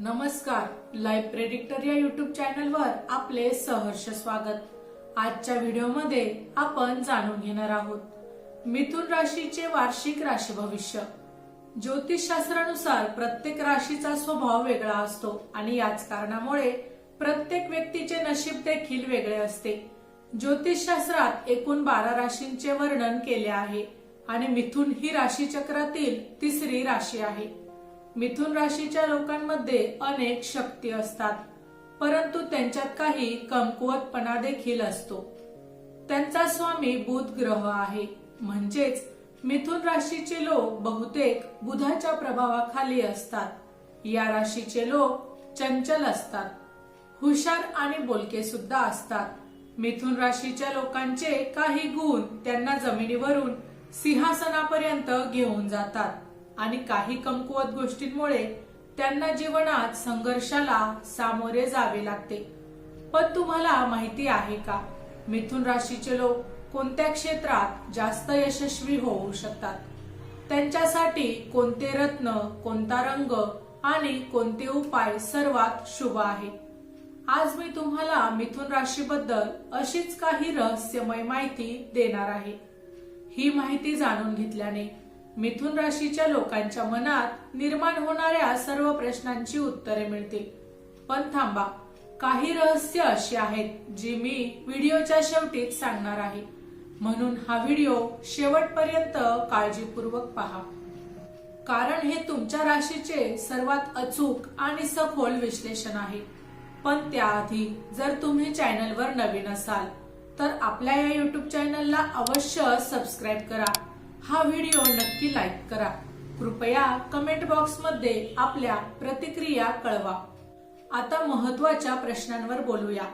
नमस्कार. Live predictor या YouTube चॅनलवर आपले सहर्ष स्वागत. आजच्या व्हिडिओमध्ये आपण जाणून घेणार आहोत. मिथुन राशीचे वार्षिक राशी भविष्य. ज्योतिषशास्त्रानुसार प्रत्येक राशीचा स्वभाव वेगळा असतो आणि याच कारणामुळे प्रत्येक व्यक्तीचे नशीब देखील वेगळे असते. ज्योतिषशास्त्रात एकूण बारा राशींचे वर्णन केले आहे आणि मिथुन ही राशी चक्रातील तिसरी राशी आहे. मिथुन राशीच्या लोकांमध्ये अनेक शक्ती असतात. परंतु त्यांच्यात काही कमकुवतपणा देखील असतो. त्यांचा स्वामी बुध ग्रह आहे. म्हणजेच मिथुन राशीचे लोक बहुतेक बुधाच्या प्रभावाखाली असतात. या राशीचे लोक चंचल असतात. हुशार आणि बोलके सुद्धा असतात. मिथुन राशीच्या लोकांचे काही गुण त्यांना जमिनीवरून सिंहासनापर्यंत घेऊन जातात. आणि काही कमकुवत गोष्टींमुळे त्यांना जीवनात संघर्षाला सामोरे जावे लागते. पण तुम्हाला माहिती आहे का? मिथुन राशीचे लोक कोणत्या क्षेत्रात जास्त यशस्वी होऊ शकतात? त्यांच्यासाठी कोणते रत्न कोणता रंग आणि कोणते उपाय सर्वात शुभ आहे? आज मी तुम्हाला मिथुन राशीबद्दल अशीच काही रहस्यमय माहिती देणार आहे. ही माहिती जाणून घेतल्याने मिथुन राशीच्या लोकांच्या मनात निर्माण होणाऱ्या सर्व प्रश्नांची उत्तरे मिळतील. पण थांबा काही रहस्य अशी आहेत जी मी व्हिडिओच्या शेवटीच सांगणार आहे. म्हणून हा व्हिडिओ शेवटपर्यंत काळजीपूर्वक पहा. कारण हे तुमच्या राशीचे सर्वात अचूक आणि सखोल विश्लेषण आहे. पण त्याआधी जर तुम्ही चॅनलवर नवीन असाल तर आपल्या या युट्यूब चॅनलला अवश्य सबस्क्राईब करा. हा व्हिडिओ नक्की लाईक करा. कृपया कमेंट बॉक्समध्ये आपल्या प्रतिक्रिया कळवा. आता महत्त्वाच्या प्रश्नांवर बोलूया.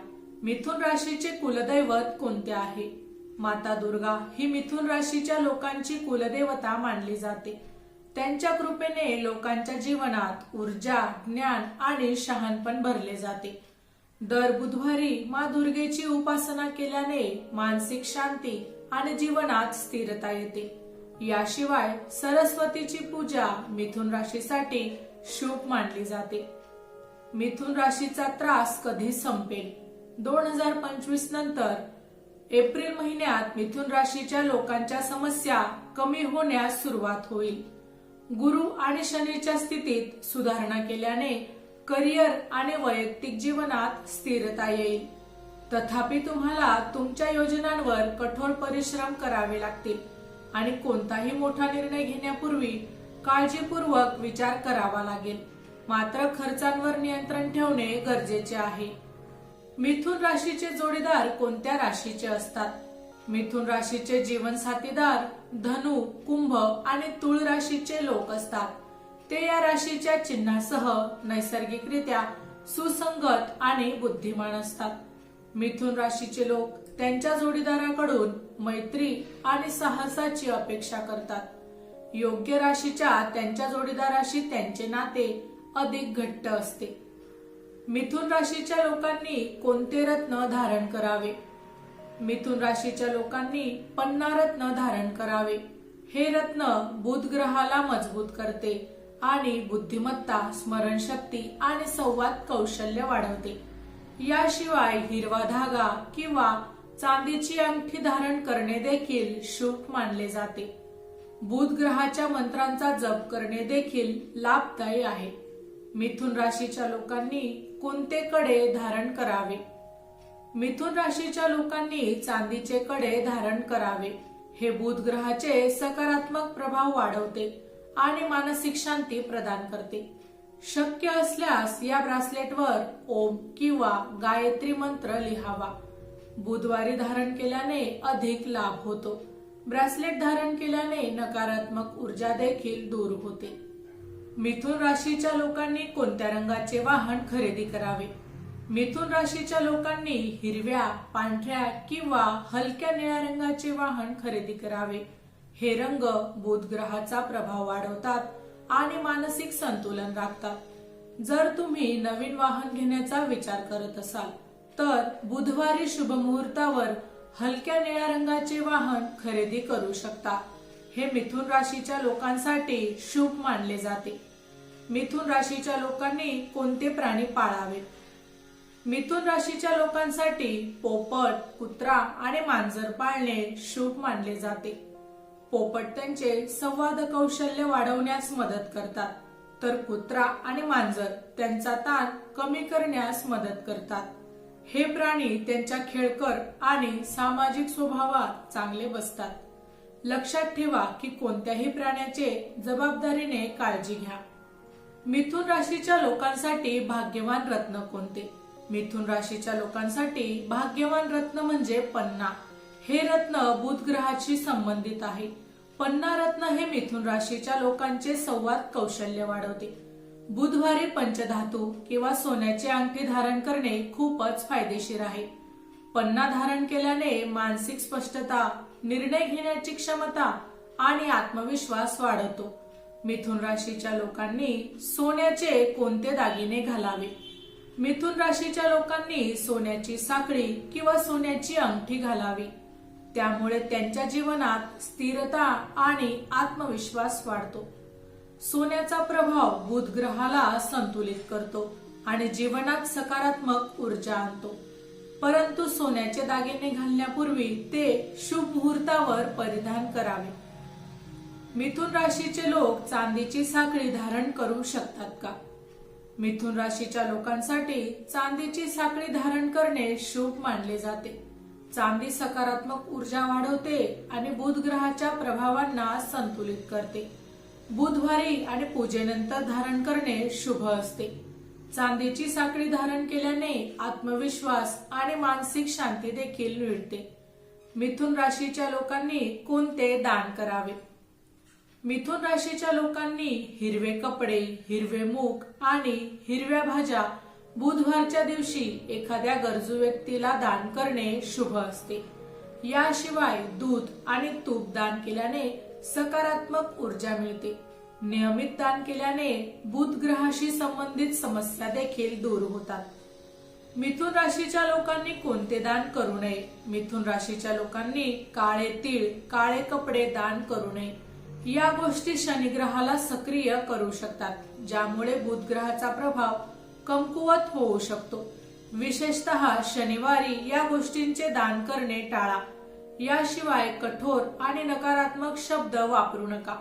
मिथुन राशीचे कुलदैवत कोणते आहे? माता दुर्गा ही मिथुन राशीच्या लोकांची कुलदेवता मानली जाते. त्यांच्या कृपेने लोकांच्या जीवनात ऊर्जा ज्ञान आणि शहाणपण भरले जाते. दर बुधवारी मा दुर्गेची उपासना केल्याने मानसिक शांती आणि जीवनात स्थिरता येते. याशिवाय सरस्वतीची पूजा मिथुन राशीसाठी शुभ मानली जाते. मिथुन राशीचा त्रास कधी संपेल? दोन हजार पंचवीस नंतर एप्रिल महिन्यात मिथुन राशीच्या लोकांच्या समस्या कमी होण्यास सुरुवात होईल. गुरु आणि शनीच्या स्थितीत सुधारणा केल्याने करिअर आणि वैयक्तिक जीवनात स्थिरता येईल. तथापि तुम्हाला तुमच्या योजनांवर कठोर परिश्रम करावे लागतील. आणि कोणताही मोठा निर्णय घेण्यापूर्वी काळजीपूर्वक विचार करावा लागेल. मात्र खर्चांवर नियंत्रण ठेवणे गरजेचे आहे. मिथुन राशीचे जोडीदार कोणत्या राशीचे असतात? मिथुन राशीचे जीवन साथीदार धनु कुंभ आणि तुळ राशीचे लोक असतात. ते या राशीच्या चिन्हासह नैसर्गिकरित्या सुसंगत आणि बुद्धिमान असतात. मिथुन राशीचे लोक त्यांच्या जोडीदाराकडून मैत्री आणि साहसाची अपेक्षा करतात. योग्य राशीच्या त्यांच्या जोडीदाराशी त्यांचे नाते अधिक घट्ट असते. मिथुन राशीच्या लोकांनी कोणते रत्न धारण करावे? मिथुन राशीच्या लोकांनी पन्ना रत्न धारण करावे. हे रत्न बुध ग्रहाला मजबूत करते आणि बुद्धिमत्ता स्मरणशक्ती आणि संवाद कौशल्य वाढवते. याशिवाय हिरवा धागा किंवा चांदीची अंगठी धारण करणे देखील शुभ मानले जाते. बुध ग्रहाच्या मंत्रांचा जप करणे देखील लाभदायी आहे. मिथुन राशीच्या लोकांनी कोणते कडे धारण करावे. मिथुन राशीच्या लोकांनी चांदीचे कडे धारण करावे. हे बुध ग्रहाचे सकारात्मक प्रभाव वाढवते आणि मानसिक शांती प्रदान करते. शक्य असल्यास या ब्रासलेटवर ओम किंवा गायत्री मंत्र लिहावा. बुधवारी धारण केल्याने अधिक लाभ होतो. ब्रासलेट धारण केल्याने नकारात्मक ऊर्जा देखील दूर होते. मिथुन राशीच्या लोकांनी कोणत्या रंगाचे वाहन खरेदी करावे? मिथुन राशीच्या लोकांनी हिरव्या पांढऱ्या किंवा हलक्या निळ्या रंगाचे वाहन खरेदी करावे. हे रंग बुध ग्रहाचा प्रभाव वाढवतात आणि मानसिक संतुलन राखतात. जर तुम्ही नवीन वाहन घेण्याचा विचार करत असाल तर बुधवारी शुभ मुहूर्तावर हलक्या निळ्या रंगाचे वाहन खरेदी करू शकता. हे मिथुन राशीच्या लोकांसाठी शुभ मानले जाते. मिथुन राशीच्या लोकांनी कोणते प्राणी पाळावेत? मिथुन राशीच्या लोकांसाठी पोपट कुत्रा आणि मांजर पाळणे शुभ मानले जाते. पोपट त्यांचे संवाद कौशल्य वाढवण्यास मदत करतात. तर कुत्रा आणि मांजर त्यांचा ताण कमी करण्यास मदत करतात. हे प्राणी त्यांच्या खेळकर आणि सामाजिक स्वभावात चांगले बसतात. लक्षात ठेवा की कोणत्याही प्राण्याचे जबाबदारीने काळजी घ्या. मिथुन राशीच्या लोकांसाठी भाग्यवान रत्न कोणते? मिथुन राशीच्या लोकांसाठी भाग्यवान रत्न म्हणजे पन्ना. हे रत्न बुध ग्रहाशी संबंधित आहे. पन्ना रत्न हे मिथुन राशीच्या लोकांचे संवाद कौशल्य वाढवते. बुधवारी पंचधातू किंवा सोन्याची अंगठी धारण करणे खूपच फायदेशीर आहे. पन्ना धारण केल्याने मानसिक स्पष्टता निर्णय घेण्याची क्षमता आणि आत्मविश्वास वाढवतो मिथुन राशीच्या लोकांनी सोन्याचे कोणते दागिने घालावे? मिथुन राशीच्या लोकांनी सोन्याची साखळी किंवा सोन्याची अंगठी घालावी. त्यामुळे त्यांच्या जीवनात स्थिरता आणि आत्मविश्वास वाढतो. सोन्याचा प्रभाव बुध ग्रहाला संतुलित करतो आणि जीवनात सकारात्मक ऊर्जा आणतो. परंतु सोन्याचे दागिने घालण्यापूर्वी ते शुभ मुहूर्तावर परिधान करावे. मिथुन राशीचे लोक चांदीची साखळी धारण करू शकतात का? मिथुन राशीच्या लोकांसाठी चांदीची साखळी धारण करणे शुभ मानले जाते. चांदी सकारात्मक ऊर्जा वाढवते आणि बुध ग्रहाच्या प्रभावांना संतुलित करते. बुधवारी आणि पूजेनंतर धारण करणे शुभ असते. चांदीची साखळी धारण केल्याने आत्मविश्वास आणि मानसिक शांती देखील मिळते. मिथुन राशीच्या लोकांनी कोणते दान करावे? मिथुन राशीच्या लोकांनी हिरवे कपडे हिरवे मूग आणि हिरव्या भाज्या बुधवारच्या दिवशी एखाद्या गरजू व्यक्तीला दान करणे शुभ असते. याशिवाय दूध आणि तूप दान केल्याने सकारात्मक ऊर्जा मिळते. नियमित दान केल्याने बुध ग्रहाशी संबंधित समस्या देखील दूर होतात. मिथुन राशीच्या लोकांनी कोणते दान करू नये? मिथुन राशीच्या लोकांनी काळे तीळ काळे कपडे दान करू नये. या गोष्टी शनिग्रहाला सक्रिय करू शकतात ज्यामुळे बुध ग्रहाचा प्रभाव कमकुवत होऊ शकतो. विशेषतः शनिवारी या गोष्टींचे दान करणे टाळा. याशिवाय कठोर आणि नकारात्मक शब्द वापरू नका.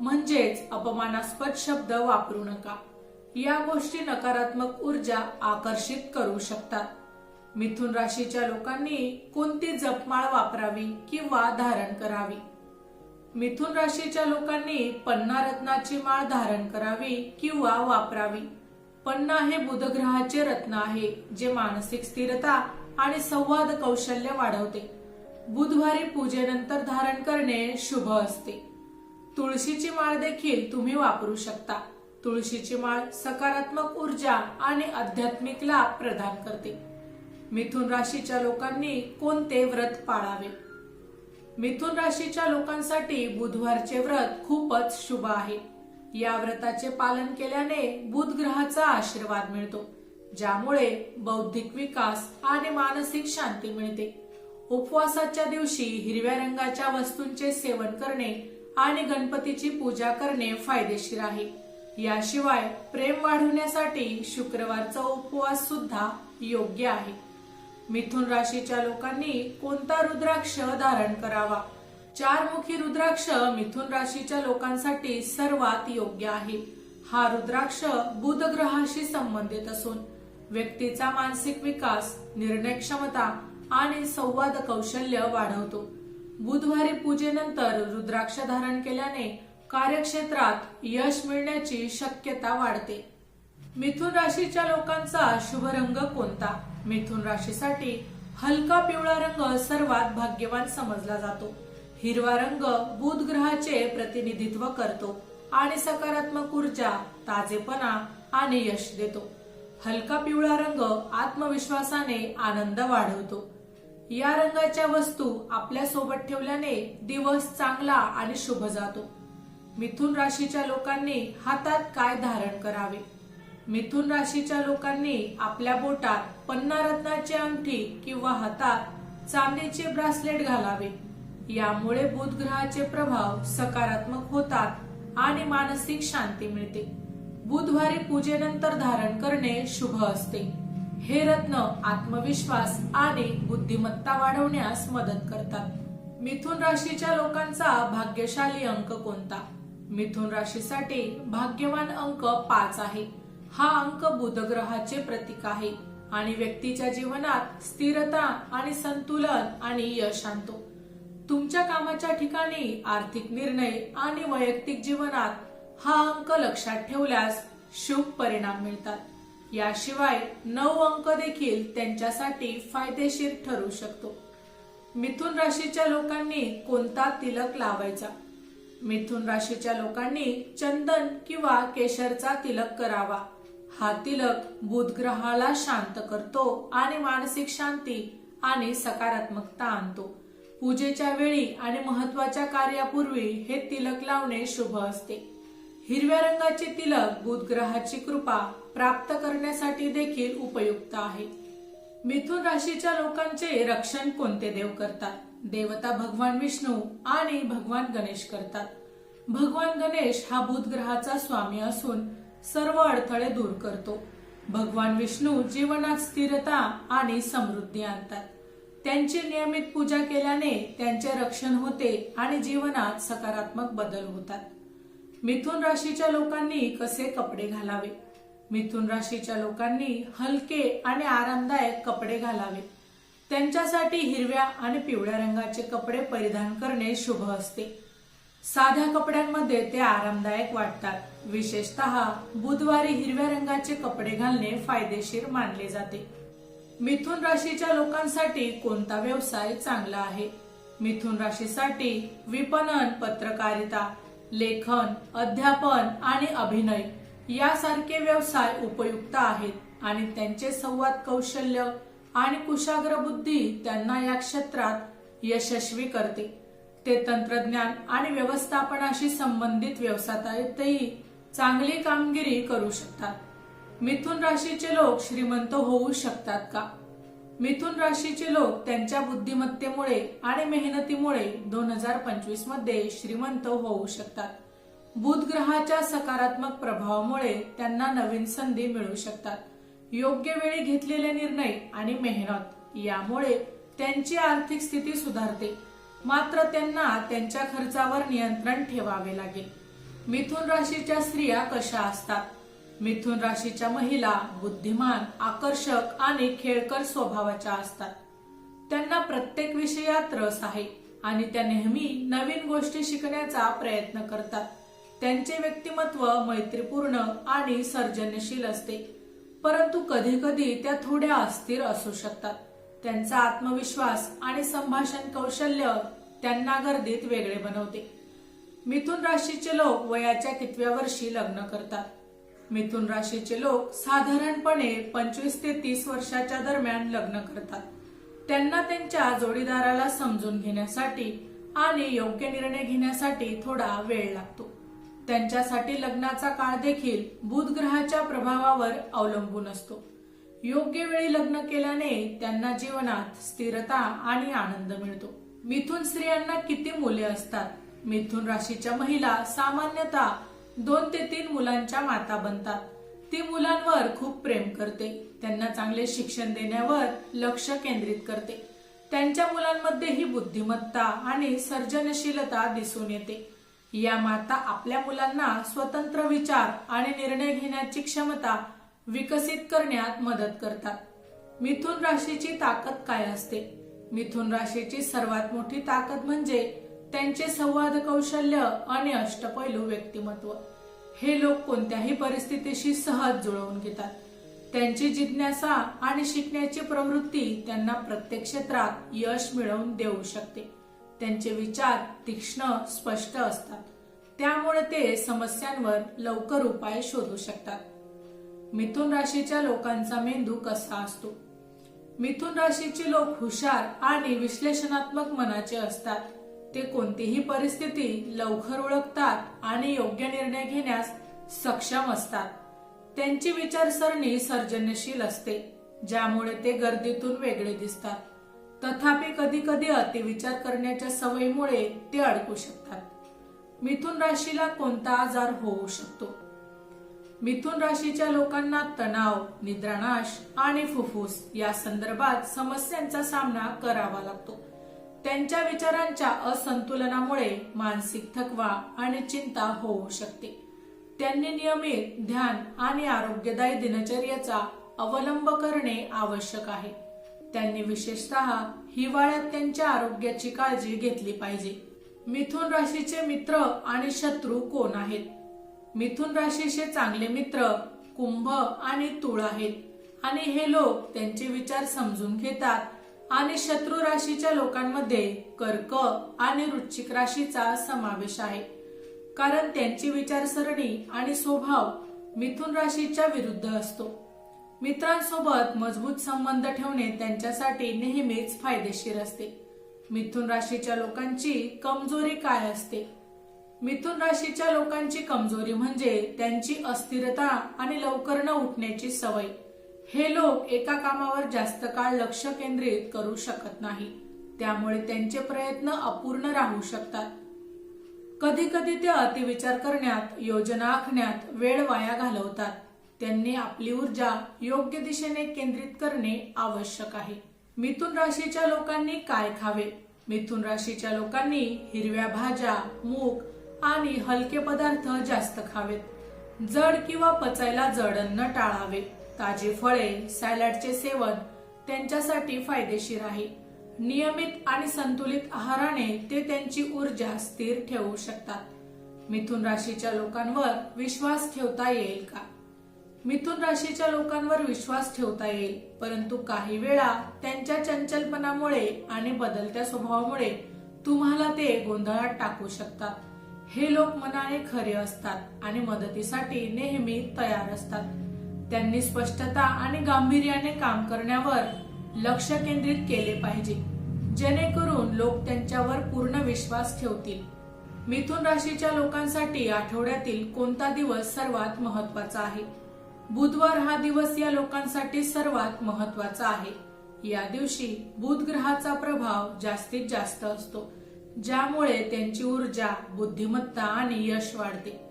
म्हणजेच अपमानास्पद शब्द वापरू नका. या गोष्टी नकारात्मक ऊर्जा आकर्षित करू शकतात. मिथुन राशीच्या लोकांनी कोणती जपमाळ वापरावी किंवा धारण करावी? मिथुन राशीच्या लोकांनी पन्ना रत्नाची माळ धारण करावी किंवा वापरावी? पन्ना हे बुधग्रहाचे रत्न आहे जे मानसिक स्थिरता आणि संवाद कौशल्य वाढवते. बुधवारी पूजेनंतर धारण करणे शुभ असते. तुळशीची माळ देखील तुम्ही वापरू शकता. तुळशीची माळ सकारात्मक ऊर्जा आणि आध्यात्मिक लाभ प्रदान करते. मिथुन राशीच्या लोकांनी कोणते व्रत पाळावे? मिथुन राशीच्या लोकांसाठी बुधवारचे व्रत खूपच शुभ आहे. या व्रताचे पालन केल्याने बुध ग्रहाचा आशीर्वाद मिळतो ज्यामुळे बौद्धिक विकास आणि मानसिक शांती मिळते. उपवासाच्या दिवशी हिरव्या रंगाच्या वस्तूंचे सेवन करणे आणि गणपतीची पूजा करणे फायदेशीर आहे. याशिवाय प्रेम वाढवण्यासाठी शुक्रवारचा उपवास सुद्धा योग्य आहे. मिथुन राशीच्या लोकांनी कोणता रुद्राक्ष धारण करावा? चार मुखी रुद्राक्ष मिथुन राशीच्या लोकांसाठी सर्वात योग्य आहे. हा रुद्राक्ष बुध ग्रहाशी संबंधित असून व्यक्तीचा मानसिक विकास निर्णय क्षमता आणि संवाद कौशल्य वाढवतो. बुधवारी पूजेनंतर रुद्राक्ष धारण केल्याने कार्यक्षेत्रात यश मिळण्याची शक्यता वाढते. मिथुन राशीच्या लोकांचा शुभ रंग कोणता? मिथुन राशीसाठी हलका पिवळा रंग सर्वात भाग्यवान समजला जातो. हिरवा रंग बुध ग्रहाचे प्रतिनिधित्व करतो आणि सकारात्मक ऊर्जा ताजेपणा आणि यश देतो. हलका पिवळा रंग आत्मविश्वासाने आनंद वाढवतो. या रंगाच्या वस्तू आपल्यासोबत ठेवल्याने दिवस चांगला आणि शुभ जातो. मिथुन राशीच्या लोकांनी हातात काय धारण करावे? मिथुन राशीच्या लोकांनी आपल्या बोटात पन्ना रत्नाची अंगठी किंवा हातात चांदीचे ब्रासलेट घालावे. यामुळे बुध ग्रहाचे प्रभाव सकारात्मक होतात आणि मानसिक शांती मिळते. बुधवारी पूजेनंतर धारण करणे शुभ असते. हे रत्न आत्मविश्वास आणि बुद्धिमत्ता वाढवण्यास मदत करतात. मिथुन राशीच्या लोकांचा भाग्यशाली अंक कोणता? मिथुन राशीसाठी भाग्यवान अंक पाच आहे. हा अंक बुध ग्रहाचे प्रतीक आहे आणि व्यक्तीच्या जीवनात स्थिरता आणि संतुलन आणि यश आणतो. तुमच्या कामाच्या ठिकाणी आर्थिक निर्णय आणि वैयक्तिक जीवनात हा अंक लक्षात ठेवल्यास शुभ परिणाम मिळतात. याशिवाय नऊ अंक देखील त्यांच्यासाठी फायदेशीर ठरू शकतो. मिथुन राशीच्या लोकांनी कोणता तिलक लावायचा? मिथुन राशीच्या लोकांनी चंदन किंवा केशरचा तिलक करावा. हा तिलक बुधग्रहाला शांत करतो आणि मानसिक शांती आणि सकारात्मकता आणतो. पूजेच्या वेळी आणि महत्त्वाच्या कार्यापूर्वी हे तिलक लावणे शुभ असते. हिरव्या रंगाचे तिलक बुध ग्रहाची कृपा प्राप्त करण्यासाठी देखील उपयुक्त आहे. मिथुन राशीच्या लोकांचे रक्षण कोणते देव करतात? देवता भगवान विष्णू आणि भगवान गणेश करतात. भगवान गणेश हा बुध ग्रहाचा स्वामी असून सर्व अडथळे दूर करतो. भगवान विष्णू जीवनात स्थिरता आणि समृद्धी आणतात. त्यांची नियमित पूजा केल्याने त्यांचे रक्षण होते आणि जीवनात सकारात्मक बदल होतात. मिथुन राशीच्या लोकांनी कसे कपडे घालावे? मिथुन राशीच्या लोकांनी हलके आणि आरामदायक कपडे घालावे. त्यांच्यासाठी हिरव्या आणि पिवळ्या रंगाचे कपडे परिधान करणे शुभ असते. साध्या कपड्यांमध्ये ते आरामदायक वाटतात. विशेषतः बुधवारी हिरव्या रंगाचे कपडे घालणे फायदेशीर मानले जाते. मिथुन राशीच्या लोकांसाठी कोणता व्यवसाय चांगला आहे? मिथुन राशीसाठी विपणन पत्रकारिता लेखन अध्यापन आणि अभिनय यासारखे व्यवसाय उपयुक्त आहेत आणि त्यांचे संवाद कौशल्य आणि कुशाग्र बुद्धी त्यांना या क्षेत्रात यशस्वी करते. ते तंत्रज्ञान आणि व्यवस्थापनाशी संबंधित व्यवसायातही चांगली कामगिरी करू शकतात. मिथुन राशीचे लोक श्रीमंत होऊ शकतात का? मिथुन राशीचे लोक त्यांच्या बुद्धिमत्तेमुळे आणि मेहनतीमुळे दोन हजार पंचवीसमध्ये श्रीमंत होऊ शकतात. बुध ग्रहाच्या सकारात्मक प्रभावामुळे त्यांना नवीन संधी मिळू शकतात. योग्य वेळी घेतलेले निर्णय आणि मेहनत यामुळे त्यांची आर्थिक स्थिती सुधारते. मात्र त्यांना त्यांच्या खर्चावर नियंत्रण ठेवावे लागेल. मिथुन राशीच्या स्त्रिया कशा असतात? मिथुन राशीच्या महिला बुद्धिमान आकर्षक आणि खेळकर स्वभावाच्या असतात. त्यांना प्रत्येक विषयात रस आहे आणि त्या नेहमी नवीन गोष्टी शिकण्याचा प्रयत्न करतात. त्यांचे व्यक्तिमत्व मैत्रीपूर्ण आणि सर्जनशील असते. परंतु कधी कधी त्या थोड्या अस्थिर असू शकतात. त्यांचा आत्मविश्वास आणि संभाषण कौशल्य त्यांना गर्दीत वेगळे बनवते. मिथुन राशीचे लोक वयाच्या कितव्या वर्षी लग्न करतात. मिथुन राशीचे लोक साधारणपणे पंचवीस ते तीस वर्षाच्या दरम्यान लग्न करतात. त्यांना त्यांच्या जोडीदाराला समजून घेण्यासाठी आणि योग्य निर्णय घेण्यासाठी थोडा वेळ लागतो. त्यांच्यासाठी लग्नाचा काळ देखील बुध ग्रहाच्या प्रभावावर अवलंबून असतो. योग्य वेळी लग्न केल्याने त्यांना जीवनात स्थिरता आणि आनंद मिळतो. मिथुन स्त्रियांना किती मुले असतात? मिथुन राशीच्या महिला सामान्यतः दोन ते तीन मुलांच्या माता बनतात. ती मुलांवर खूप प्रेम करते. त्यांना चांगले शिक्षण देण्यावर लक्ष केंद्रित करते. त्यांच्या मुलांमध्ये ही बुद्धिमत्ता आणि सर्जनशीलता दिसून येते. या माता आपल्या मुलांना स्वतंत्र विचार आणि निर्णय घेण्याची क्षमता विकसित करण्यात मदत करतात. मिथुन राशीची ताकद काय असते? मिथुन राशीची सर्वात मोठी ताकद म्हणजे त्यांचे संवाद कौशल्य आणि अष्टपैलू व्यक्तिमत्व. हे लोक कोणत्याही परिस्थितीशी सहज जुळवून घेतात. त्यांची जिज्ञासा आणि शिकण्याची प्रवृत्ती त्यांना प्रत्येक क्षेत्रात यश मिळवून देऊ शकते. त्यांचे विचार तीक्ष्ण स्पष्ट असतात. त्यामुळे ते समस्यांवर लवकर उपाय शोधू शकतात. मिथुन राशीच्या लोकांचा मेंदू कसा असतो? मिथुन राशीचे लोक हुशार आणि विश्लेषणात्मक मनाचे असतात. ते कोणतीही परिस्थिती लवकर ओळखतात आणि योग्य निर्णय घेण्यास सक्षम असतात. त्यांची विचारसरणी सर्जनशील असते ज्यामुळे ते गर्दीतून वेगळे दिसतात. तथापि कधी कधी अतिविचार करण्याच्या सवयीमुळे ते अडकू शकतात. मिथुन राशीला कोणता आजार होऊ शकतो? मिथुन राशीच्या लोकांना तणाव निद्रानाश आणि फुफ्फुस या संदर्भात समस्यांचा सामना करावा लागतो. त्यांच्या विचारांच्या असंतुलनामुळे मानसिक थकवा आणि चिंता होऊ शकते. त्यांनी नियमित ध्यान आणि आरोग्यदायी दिनचर्येचा अवलंब करणे आवश्यक आहे. त्यांनी विशेषतः हिवाळ्यात त्यांच्या आरोग्याची काळजी घेतली पाहिजे. मिथुन राशीचे मित्र आणि शत्रू कोण आहेत? मिथुन राशीचे चांगले मित्र कुंभ आणि तुळ आहेत. आणि हे लोक त्यांचे विचार समजून घेतात आणि शत्रू राशीच्या लोकांमध्ये कर्क आणि वृश्चिक राशीचा समावेश आहे. कारण त्यांची विचारसरणी आणि स्वभाव मिथुन राशीच्या विरुद्ध असतो. मित्रांसोबत मजबूत संबंध ठेवणे त्यांच्यासाठी नेहमीच फायदेशीर असते. मिथुन राशीच्या लोकांची कमजोरी काय असते? मिथुन राशीच्या लोकांची कमजोरी म्हणजे त्यांची अस्थिरता आणि लवकर न उठण्याची सवय. हे लोक एका कामावर जास्त काळ लक्ष केंद्रित करू शकत नाही. त्यामुळे त्यांचे प्रयत्न अपूर्ण राहू शकतात. कधी कधी ते अतिविचार करण्यात योजना आखण्यात वेळ वाया घालवतात. त्यांनी आपली ऊर्जा योग्य दिशेने केंद्रित करणे आवश्यक आहे. मिथुन राशीच्या लोकांनी काय खावे? मिथुन राशीच्या लोकांनी हिरव्या भाज्या मूग आणि हलके पदार्थ जास्त खावेत. जड किंवा पचायला जड अन्न टाळावे. ताजी फळे सॅलडचे सेवन त्यांच्यासाठी फायदेशीर आहे. नियमित आणि संतुलित आहाराने ते त्यांची ऊर्जा स्थिर ठेवू शकतात. मिथुन राशीच्या लोकांवर विश्वास ठेवता येईल का? मिथुन राशीच्या लोकांवर विश्वास ठेवता येईल परंतु काही वेळा त्यांच्या चंचलपणामुळे आणि बदलत्या स्वभावामुळे तुम्हाला ते गोंधळात टाकू शकतात. हे लोक मनाने खरे असतात आणि मदतीसाठी नेहमी तयार असतात. त्यांनी स्पष्टता आणि गांभीर्याने काम करण्यावर लक्ष केंद्रित केले पाहिजे. जेणेकरून लोक त्यांच्यावर पूर्ण विश्वास ठेवतील. मिथुन राशीच्या लोकांसाठी आठवड्यातील कोणता दिवस सर्वात महत्त्वाचा आहे? बुधवार हा दिवस या लोकांसाठी सर्वात महत्त्वाचा आहे. या दिवशी बुध ग्रहाचा प्रभाव जास्तीत जास्त असतो ज्यामुळे त्यांची ऊर्जा बुद्धिमत्ता आणि यश वाढते.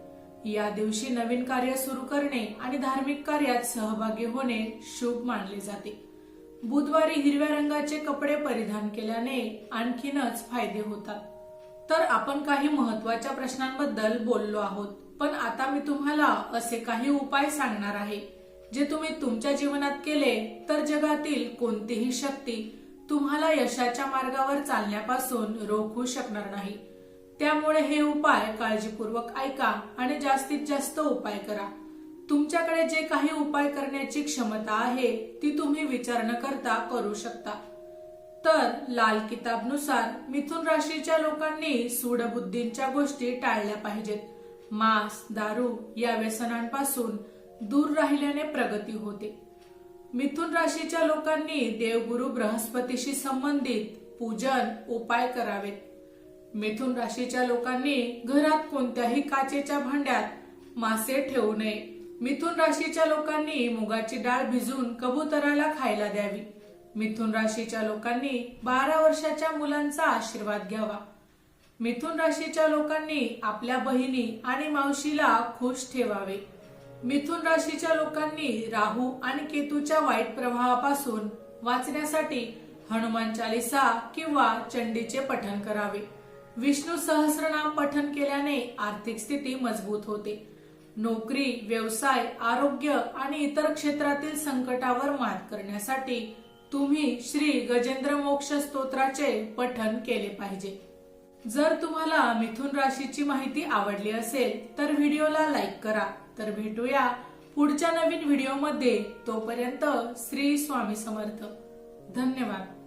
या दिवशी नवीन कार्य सुरू करणे आणि धार्मिक कार्यात सहभागी होणे शुभ मानले जाते. बुधवारी हिरव्या रंगाचे कपडे परिधान केल्याने आणखीनच फायदे होतात. तर आपण काही महत्त्वाच्या प्रश्नांबद्दल बोललो आहोत पण आता मी तुम्हाला असे काही उपाय सांगणार आहे जे तुम्ही तुमच्या जीवनात केले तर जगातील कोणतीही शक्ती तुम्हाला यशाच्या मार्गावर चालण्यापासून रोखू शकणार नाही. त्यामुळे हे उपाय काळजीपूर्वक ऐका आणि जास्तीत जास्त उपाय करा. तुमच्याकडे जे काही उपाय करण्याची क्षमता आहे ती तुम्ही विचार न करता करू शकता. तर लाल किताबनुसार मिथुन राशीच्या लोकांनी सूडबुद्धींच्या गोष्टी टाळल्या पाहिजेत. मांस दारू या व्यसनांपासून दूर राहिल्याने प्रगती होते. मिथुन राशीच्या लोकांनी देवगुरु बृहस्पतीशी संबंधित पूजन उपाय करावेत. मिथुन राशीच्या लोकांनी घरात कोणत्याही काचेच्या भांड्यात मासे ठेवू नये. मिथुन राशीच्या लोकांनी मुगाची डाळ भिजून कबुतराला खायला द्यावी. मिथुन राशीच्या लोकांनी बारा वर्षाच्या मुलांचा आशीर्वाद घ्यावा. मिथुन राशीच्या लोकांनी आपल्या बहिणी आणि मावशीला खुश ठेवावे. मिथुन राशीच्या लोकांनी राहू आणि केतूच्या वाईट प्रभावापासून वाचण्यासाठी हनुमान चालिसा किंवा चंडीचे पठण करावे. विष्णू सहस्रनाम पठन केल्याने आर्थिक स्थिती मजबूत होते. नोकरी व्यवसाय आरोग्य आणि इतर क्षेत्रातील संकटावर मात करण्यासाठी तुम्ही श्री गजेंद्र मोक्ष स्तोत्राचे पठन केले पाहिजे. जर तुम्हाला मिथुन राशीची माहिती आवडली असेल तर व्हिडिओला लाईक करा. तर भेटूया पुढच्या नवीन व्हिडिओमध्ये. तोपर्यंत श्री स्वामी समर्थ. धन्यवाद.